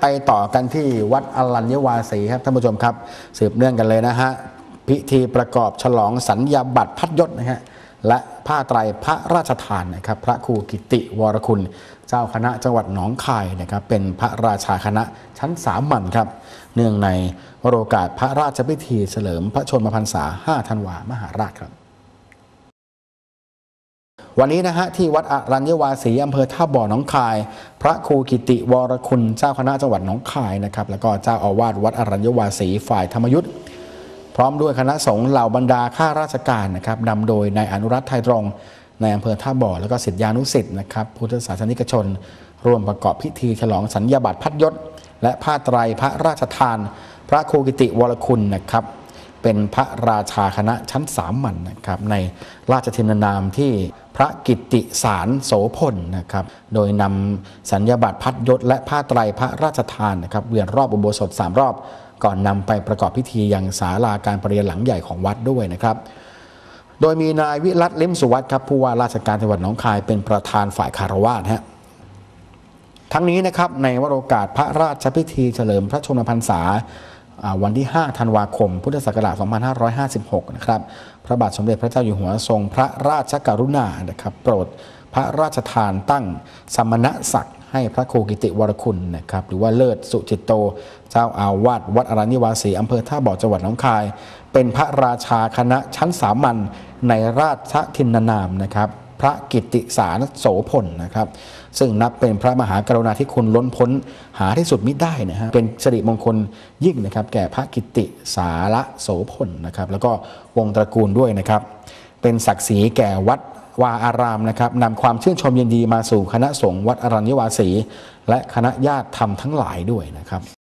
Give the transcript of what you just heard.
ไปต่อกันที่วัดอรัญญวาสีครับท่านผู้ชมครับ สืบเนื่องกันเลยนะฮะพิธีประกอบฉลองสัญญาบัตรพัดยศนะฮะและผ้าไตรพระราชทานนะครับ พระครูกิติวรคุณ เจ้าคณะจังหวัดหนองคายนะครับ เป็นพระราชาคณะชั้นสามัญครับ เนื่องในวโรกาสพระราชพิธีเฉลิมพระชนมพรรษา 5 ธันวามหาราชครับ วันนี้นะฮะที่วัดอรัญญวาสีอำเภอท่าบ่อหนองคาย พระครูกิติวรคุณเจ้าคณะจังหวัดหนองคายนะครับแล้วก็เจ้าอาวาสวัดอรัญญวาสีฝ่ายธรรมยุทธ์พร้อมด้วยคณะสงฆ์เหล่าบรรดาข้าราชการนะครับนำโดยนายอนุรัตน์ไทยตรงในอำเภอท่าบ่อแล้วก็ศิษยานุศิษย์นะครับพุทธศาสนิกชน ร่วมประกอบพิธีฉลองสัญญาบัตรพัดยศ และผ้าไตรพระราชทาน พระครูกิติวรคุณนะครับ เป็นพระราชาคณะชั้นสามัญนนะครับในราชทินนามที่พระกิติสารโสพลนะครับโดยนำสัญญาบัตรพัดยศและผ้าไตรพระราชทานนะครับเวียนรอบอุโบสถสามรอบ ก่อนนำไปประกอบพิธียังศาลาการประเรียนหลังใหญ่ของวัดด้วยนะครับโดยมีนายวิรัตเล่มสุวัตครับผู้ว่าราชการจังหวัดหนองคายเป็นประธานฝ่ายคารวาสฮะทั้งนี้นะครับในวโรกาสพระราชพิธีเฉลิมพระชนมพรรษา วันที่ 5 ธันวาคม พุทธศักราช 2556 นะครับ พระบาทสมเด็จพระเจ้าอยู่หัวทรงพระราชกรุณา นะครับ โปรดพระราชทานตั้งสมณศักดิ์ให้พระครูกิติวรคุณนะครับ หรือว่าเลิศสุจิตโต เจ้าอาวาสวัดอรัญญวาสีอำเภอท่าบ่อจังหวัดหนองคาย เป็นพระราชาคณะชั้นสามัญในราชทินนามนะครับ พระกิติสารโสพลนะครับ ซึ่งนับเป็นพระมหากรุณาธิคุณล้นพ้นหาที่สุดมิได้นะฮะเป็นสิริมงคลยิ่งนะครับ แก่พระกิตติสารโสพลนะครับ แล้วก็วงตระกูลด้วยนะครับ เป็นศักดิ์ศรีแก่วัดวาอารามนะครับนำความชื่นชมยินดีมาสู่คณะสงฆ์วัดอรัญญวาสี และคณะญาติธรรมทั้งหลายด้วยนะครับ